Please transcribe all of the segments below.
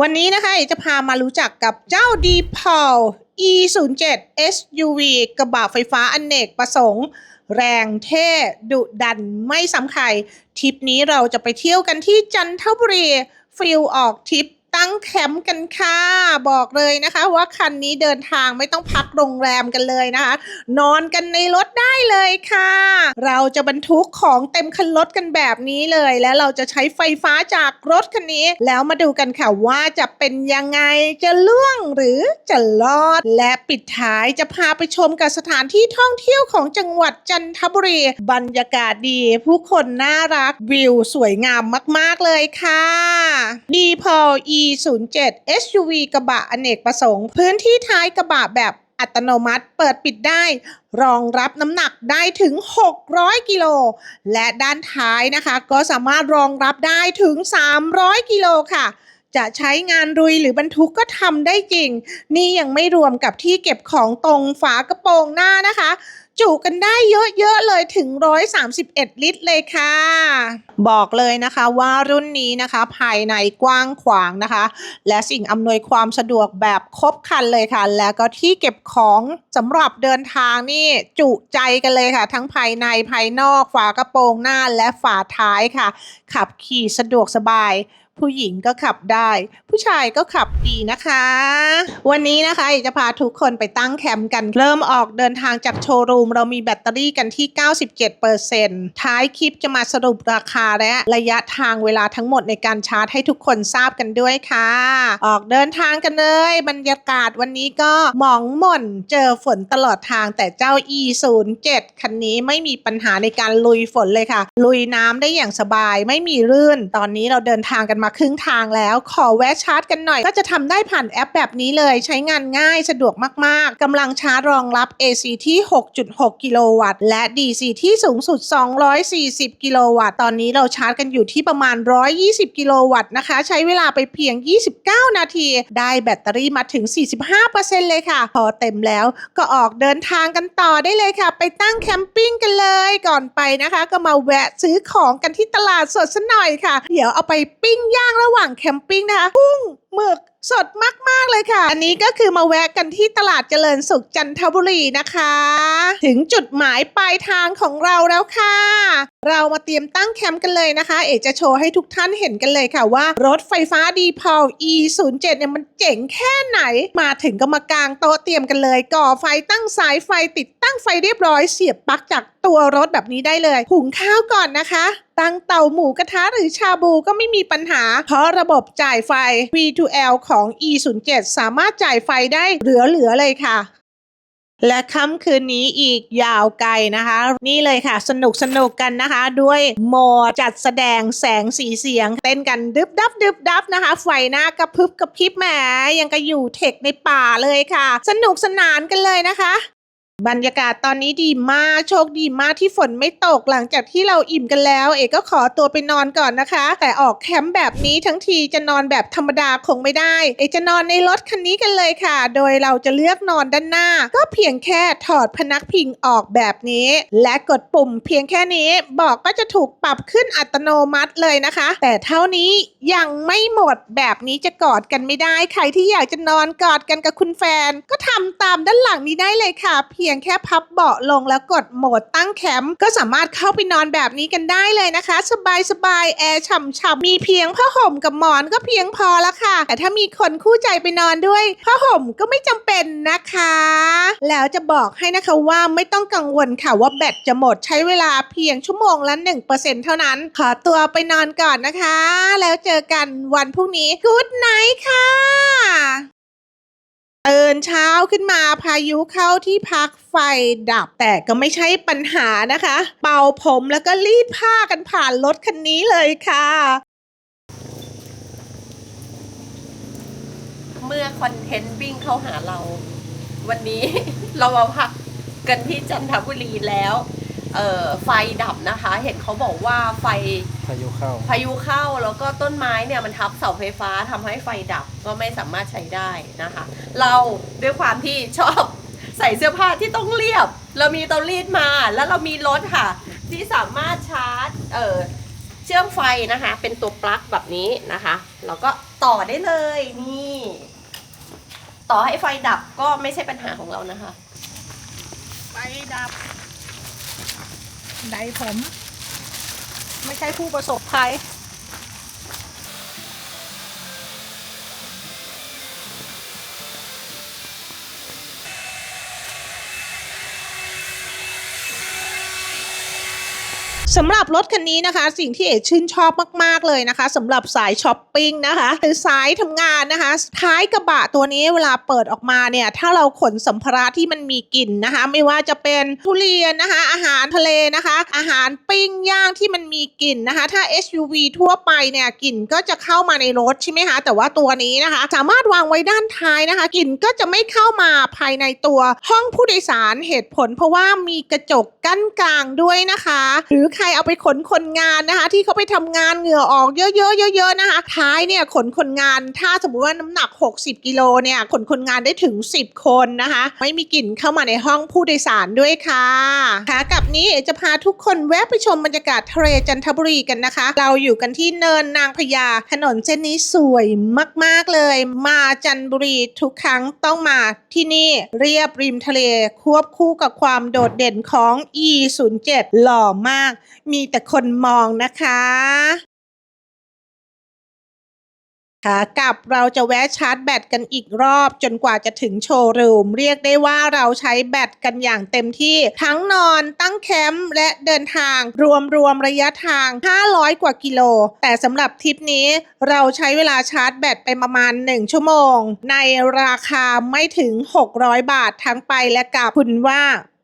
วันนี้นะคะจะพามารู้จักกับเจ้า d p a l e 0 7 SUV กระบะไฟฟ้าอเนกประสงค์ แรงเท่ดุดันไม่ซ้ำใครทริปนี้เราจะไปเที่ยวกันที่จันทบุรีฟิลออกทริป ตั้งแคมป์กันค่ะ บอกเลยนะคะว่าคันนี้เดินทางไม่ต้องพักโรงแรมกันเลยนะคะ นอนกันในรถได้เลยค่ะ เราจะบรรทุกของเต็มคันรถกันแบบนี้เลย แล้วเราจะใช้ไฟฟ้าจากรถคันนี้ แล้วมาดูกันค่ะว่าจะเป็นยังไงจะล่วงหรือจะรอด และปิดท้ายจะพาไปชมกับสถานที่ท่องเที่ยวของจังหวัดจันทบุรี บรรยากาศดี ผู้คนน่ารักวิวสวยงามมาก ๆเลยค่ะดีพอ e 0 7 SUV กระบะอเนกประสงค์ พื้นที่ท้ายกระบะแบบอัตโนมัติเปิดปิดได้ รองรับน้ำหนักได้ถึง 600 กิโล และด้านท้ายนะคะ ก็สามารถรองรับได้ถึง 300 กิโลค่ะ จะใช้งานรุยหรือบรรทุกก็ทำได้จริง นี่ยังไม่รวมกับที่เก็บของตรงฝากระโปรงหน้านะคะ จุกันได้เยอะๆเลยถึง 131 ลิตรเลยค่ะ บอกเลยนะคะว่ารุ่นนี้นะคะ ภายในกว้างขวางนะคะ และสิ่งอำนวยความสะดวกแบบครบครันเลยค่ะ แล้วก็ที่เก็บของสำหรับเดินทางนี่จุใจกันเลยค่ะ ทั้งภายในภายนอกฝากระโปรงหน้าและฝาท้ายค่ะ ขับขี่สะดวกสบาย ผู้หญิงก็ขับได้ ผู้ชายก็ขับดีนะคะ วันนี้นะคะเอกจะพาทุกคนไปตั้งแคมป์กัน เริ่มออกเดินทางจากโชว์รูม เรามีแบตเตอรี่กันที่ 97%ท้ายคลิปจะมาสรุปราคาและระยะทางเวลาทั้งหมดในการชาร์จให้ทุกคนทราบกันด้วยค่ะ ออกเดินทางกันเลย บรรยากาศวันนี้ก็หมองหม่นเจอฝนตลอดทางแต่เจ้า e 0 7 คันนี้ไม่มีปัญหาในการลุยฝนเลยค่ะ ลุยน้ำได้อย่างสบายไม่มีรื่น ตอนนี้เราเดินทางกันมาครึ่งทางแล้ว ขอแวะชาร์จกันหน่อย ก็จะทำได้ผ่านแอปแบบนี้เลย ใช้งานง่ายสะดวกมากๆกำลังชาร์จรองรับ AC ที่ 6.6 กิโลวัตต์ และ DC ที่สูงสุด 240 กิโลวัตต์ ตอนนี้เราชาร์จกันอยู่ที่ประมาณ 120 กิโลวัตต์นะคะ ใช้เวลาไปเพียง 29 นาที ได้แบตเตอรี่มาถึง 45%เลยค่ะ พอเต็มแล้วก็ออกเดินทางกันต่อได้เลยค่ะ ไปตั้งแคมปิ้งกันเลยก่อนไปนะคะ ก็มาแวะซื้อของกันที่ตลาดสดสักหน่อยค่ะ เดี๋ยวเอาไปปิ้งย่างระหว่างแคมปิ้งนะคะกุ้ง หมึกสดมาก ๆ เลยค่ะ อันนี้ก็คือมาแวะกันที่ตลาดเจริญสุขจันทบุรีนะคะ ถึงจุดหมายปลายทางของเราแล้วค่ะ เรามาเตรียมตั้งแคมป์กันเลยนะคะ เอกจะโชว์ให้ทุกท่านเห็นกันเลยค่ะว่ารถไฟฟ้าดีพอล e 0 7เนี่ยมันเจ๋งแค่ไหน มาถึงก็มากางโต๊ะเตรียมกันเลย ก่อไฟตั้งสายไฟติดตั้งไฟเรียบร้อยเสียบปลั๊กจากตัวรถแบบนี้ได้เลย หุงข้าวก่อนนะคะ ตั้งเตาหมูกระทะหรือชาบูก็ไม่มีปัญหา เพราะระบบจ่ายไฟ V2L ของ E07 สามารถจ่ายไฟได้เหลือๆเลยค่ะ และค่ำคืนนี้อีกยาวไกลนะคะ นี่เลยค่ะ สนุกสนุกกันนะคะ ด้วยโมจัดแสดงแสงสีเสียง เต้นกันดึบดับดึบดับนะคะ ไฟหน้ากระพริบกระพริบแหมยังก็อยู่เทคในป่าเลยค่ะ สนุกสนานกันเลยนะคะ บรรยากาศตอนนี้ดีมาก โชคดีมากที่ฝนไม่ตกหลังจากที่เราอิ่มกันแล้ว เอกก็ขอตัวไปนอนก่อนนะคะ แต่ออกแคมป์แบบนี้ทั้งทีจะนอนแบบธรรมดาคงไม่ได้ เอกจะนอนในรถคันนี้กันเลยค่ะ โดยเราจะเลือกนอนด้านหน้า ก็เพียงแค่ถอดพนักพิงออกแบบนี้ และกดปุ่มเพียงแค่นี้เบอกก็จะถูกปรับขึ้นอัตโนมัติเลยนะคะ แต่เท่านี้ยังไม่หมดแบบนี้จะกอดกันไม่ได้ ใครที่อยากจะนอนกอดกันกับคุณแฟน ก็ทำตามด้านหลังนี้ได้เลยค่ะ เพียงแค่พับเบาะลงแล้วกดโหมดตั้งแคมป์ก็สามารถเข้าไปนอนแบบนี้กันได้เลยนะคะ สบายสบายๆแอร์ฉ่ำๆมีเพียงผ้าห่มกับหมอนก็เพียงพอแล้วค่ะ แต่ถ้ามีคนคู่ใจไปนอนด้วยผ้าห่มก็ไม่จำเป็นนะคะ แล้วจะบอกให้นะคะว่าไม่ต้องกังวลค่ะว่าแบตจะหมดใช้เวลาเพียงชั่วโมงละ1%เท่านั้น ขอตัวไปนอนก่อนนะคะ แล้วเจอกันวันพรุ่งนี้กู๊ดไนท์ค่ะ ตื่นเช้าขึ้นมาพายุเข้าที่พักไฟดับแต่ก็ไม่ใช่ปัญหานะคะ เป่าผมแล้วก็รีดผ้ากันผ่านรถคันนี้เลยค่ะ เมื่อคอนเทนต์วิ่งเข้าหาเรา วันนี้เรามาพักกันที่จันทบุรีแล้ว เอ่อไฟดับนะคะ เห็นเขาบอกว่าไฟพายุเข้า พายุเข้าแล้วก็ต้นไม้เนี่ยมันทับเสาไฟฟ้าทำให้ไฟดับก็ไม่สามารถใช้ได้นะคะ เราด้วยความที่ชอบใส่เสื้อผ้าที่ต้องเรียบ เรามีเตารีดมาแล้วเรามีรถค่ะ ที่สามารถชาร์จเอ่อเชื่อมไฟนะคะ เป็นตัวปลั๊กแบบนี้นะคะแล้วก็ต่อได้เลยนี่ ต่อให้ไฟดับก็ไม่ใช่ปัญหาของเรานะคะ ไฟดับ ไดผม ไม่ใช่ผู้ประสบภัย สำหรับรถคันนี้นะคะ สิ่งที่เอ๋ชื่นชอบมาก ๆ เลยนะคะสำหรับสายช้อปปิ้งนะคะหรือสายทำงานนะคะ ท้ายกระบะตัวนี้เวลาเปิดออกมาเนี่ย ถ้าเราขนสัมภาระที่มันมีกลิ่นนะคะ ไม่ว่าจะเป็นทุเรียนนะคะ อาหารทะเลนะคะ อาหารปิ้งย่างที่มันมีกลิ่นนะคะ ถ้า SUV ทั่วไปเนี่ยกลิ่นก็จะเข้ามาในรถใช่ไหมคะแต่ว่าตัวนี้นะคะ สามารถวางไว้ด้านท้ายนะคะกลิ่นก็จะไม่เข้ามาภายในตัวห้องผู้โดยสารเหตุผล เพราะว่ามีกระจกกั้นกลางด้วยนะคะ หรือใครเอาไปขนคนงานนะคะ ที่เขาไปทำงานเหงื่อออกเยอะๆเยอะๆนะคะท้ายเนี่ยขนคนงานถ้าสมมุติว่าน้ำหนัก 60 กิโลเนี่ยขนคนงานได้ถึง 10 คนนะคะ ไม่มีกลิ่นเข้ามาในห้องผู้โดยสารด้วยค่ะค่ะกับนี้จะพาทุกคนแวะไปชมบรรยากาศทะเลจันทบุรีกันนะคะ เราอยู่กันที่เนินนางพญาถนนเส้นนี้สวยมากๆเลย มาจันทบุรีทุกครั้งต้องมาที่นี่เรียบริมทะเลควบคู่กับความโดดเด่นของ E07 หล่อมากมีแต่คนมองนะคะขากลับเราจะแวะชาร์จแบตกันอีกรอบ จนกว่าจะถึงโชว์รูม เรียกได้ว่าเราใช้แบตกันอย่างเต็มที่ ทั้งนอนตั้งแคมป์และเดินทาง รวมรวมระยะทาง 500 กว่ากิโล แต่สำหรับทริปนี้เราใช้เวลาชาร์จแบตไปประมาณ 1 ชั่วโมง ในราคาไม่ถึง 600 บาททั้งไปและกลับคุณว่า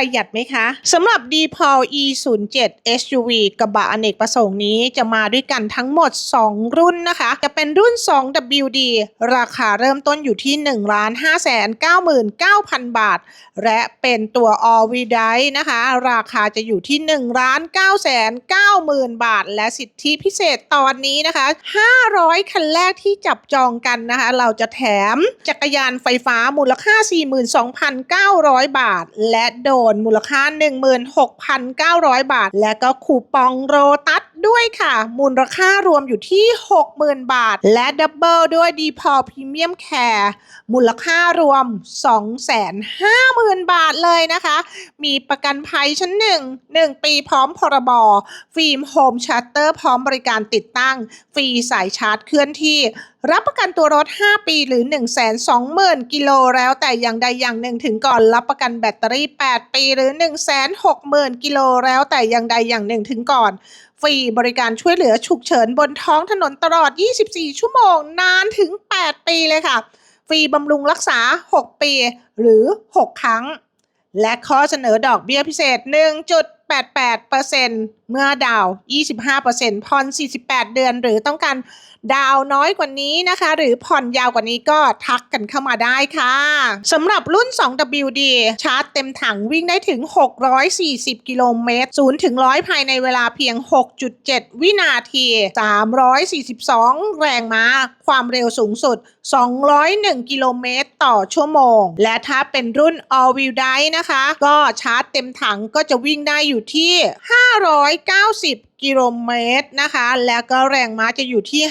ประหยัดไหมคะสำหรับ d p a l E07 SUV กระบะอเนกประสงค์นี้จะมาด้วยกันทั้งหมด 2 รุ่นนะคะ จะเป็นรุ่น 2WD ราคาเริ่มต้นอยู่ที่ 1 5 9 9 0 0 0 บาท และเป็นตัว All w h e e l Drive นะคะ ราคาจะอยู่ที่ 1 9 9 0 0 0 0 บาท และสิทธิพิเศษตอนนี้นะคะ 500 คันแรกที่จับจองกันนะคะ เราจะแถมจักรยานไฟฟ้ามูลค่า 42,900 บาท และโดนมูลค่า 16,900 บาท และก็คูปองโรตัส ด้วยค่ะ มูลค่ารวมอยู่ที่ 60,000 บาท และดับเบิลด้วย d p o l Premium Care มูลค่ารวม 250,000 บาทเลยนะคะ มีประกันภัยชั้น 1 1 ปีพร้อมพรบ ฟิล์มโฮมชัตเตอร์พร้อมบริการติดตั้ง ฟรีสายชาร์จเคลื่อนที่รับประกันตัวรถ 5 ปีหรือ 120,000 กิโลแล้วแต่อย่างใดอย่างหนึ่งถึงก่อนรับประกันแบตเตอรี่ 8 ปีหรือ 160,000 กิโลแล้วแต่อย่างใดอย่างหนึ่งถึงก่อน ฟรีบริการช่วยเหลือฉุกเฉินบนท้องถนนตลอด 24 ชั่วโมงนานถึง 8 ปีเลยค่ะ ฟรีบำรุงรักษา 6 ปี หรือ 6 ครั้ง และข้อเสนอดอกเบี้ยพิเศษ 88%เมื่อดาว 25%ผ่อน 48 เดือน หรือต้องการดาวน์น้อยกว่านี้นะคะ หรือผ่อนยาวกว่านี้ก็ทักกันเข้ามาได้ค่ะสำหรับรุ่น 2WD ชาร์จเต็มถังวิ่งได้ถึง 640 กิโลเมตร 0 ถึง 100 ภายในเวลาเพียง 6.7 วินาที 342 แรงม้า ความเร็วสูงสุด 201 กิโลเมตรต่อชั่วโมง และถ้าเป็นรุ่น All Wheel Drive นะคะ ก็ชาร์จเต็มถังก็จะวิ่งได้อยู่ที่ 590 กิโลเมตรนะคะ แล้วก็แรงม้าจะอยู่ที่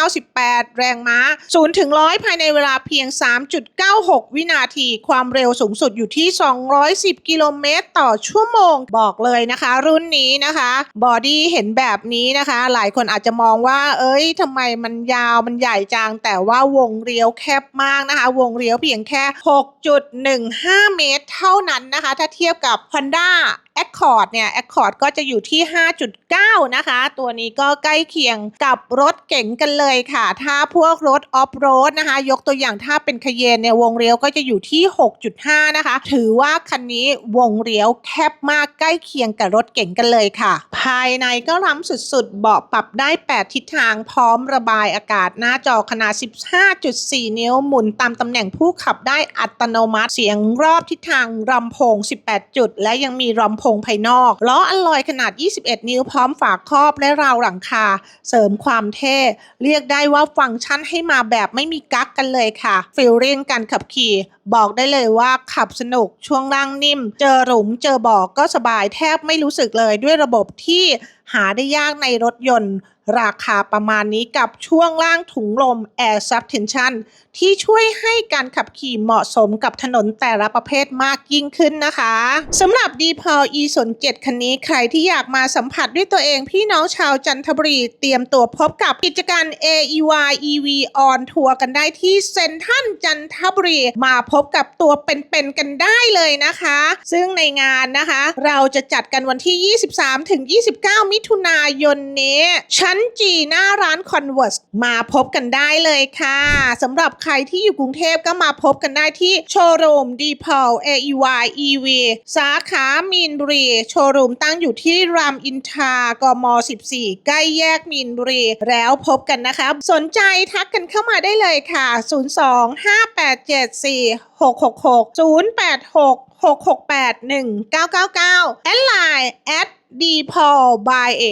598 แรงม้า 0 ถึง 100 ภายในเวลาเพียง 3.96 วินาที ความเร็วสูงสุดอยู่ที่ 210 กิโลเมตรต่อชั่วโมง บอกเลยนะคะ รุ่นนี้นะคะ บอดี้เห็นแบบนี้นะคะ หลายคนอาจจะมองว่า เอ้ยทำไมมันยาว มันใหญ่จัง แต่ว่าวงเลี้ยวแคบมากนะคะ วงเลี้ยวเพียงแค่ 6.15 เมตร เท่านั้นนะคะ ถ้าเทียบกับ Honda Accord เนี่ย Accord ก็จะอยู่ที่ 5.9นะคะ ตัวนี้ก็ใกล้เคียงกับรถเก๋งกันเลยค่ะ ถ้าพวกรถออฟโรดนะคะ ยกตัวอย่างถ้าเป็นคเยนเนี่ยวงเลี้ยวก็จะอยู่ที่ 6.5 นะคะ ถือว่าคันนี้วงเลี้ยวแคบมากใกล้เคียงกับรถเก๋งกันเลยค่ะ ภายในก็ล้ำสุดๆ เบาะปรับได้ 8 ทิศทางพร้อมระบายอากาศหน้าจอขนาด 15.4 นิ้วหมุนตามตำแหน่งผู้ขับได้อัตโนมัติเสียงรอบทิศทางลำโพง 18 จุด และยังมีลำโพงภายนอกล้ออลลอยขนาด 21 นิ้วพร้อมฝาครอบและราวหลังคา เสริมความเท่ เรียกได้ว่าฟังก์ชันให้มาแบบไม่มีกั๊กกันเลยค่ะฟิลลิ่งการขับขี่บอกได้เลยว่าขับสนุกช่วงล่างนิ่ม เจอหลุมเจอบ่อก็สบายแทบไม่รู้สึกเลยด้วยระบบที่หาได้ยากในรถยนต์ ราคาประมาณนี้กับช่วงล่างถุงลม Air Suspension ที่ช่วยให้การขับขี่เหมาะสมกับถนนแต่ละประเภทมากยิ่งขึ้นนะคะสำหรับ d p o l e 0 7คันนี้ใครที่อยากมาสัมผัสด้วยตัวเองพี่น้องชาวจันทบุรีเตรียมตัวพบกับกิจการ AEY EV on ทัวร์กันได้ที่เซ็นทรัลจันทบุรีมาพบกับตัวเป็นๆกันได้เลยนะคะ ซึ่งในงานนะคะ เราจะจัดกันวันที่ 23 ถึง 29 มิถุนายนนี้ ชั้นจีหน้าร้าน Converse มาพบกันได้เลยค่ะสำหรับใครที่อยู่กรุงเทพก็มาพบกันได้ที่โชว์รูม d p o l AEY EV สาขามีนบุรี โชว์รูมตั้งอยู่ที่รามอินทรากม 14 ใกล้แยกมีนบุรี แล้วพบกันนะคะ สนใจทักกันเข้ามาได้เลยค่ะ 02 587 4666 086 668 1999 แอดไลน์ at d p o l by a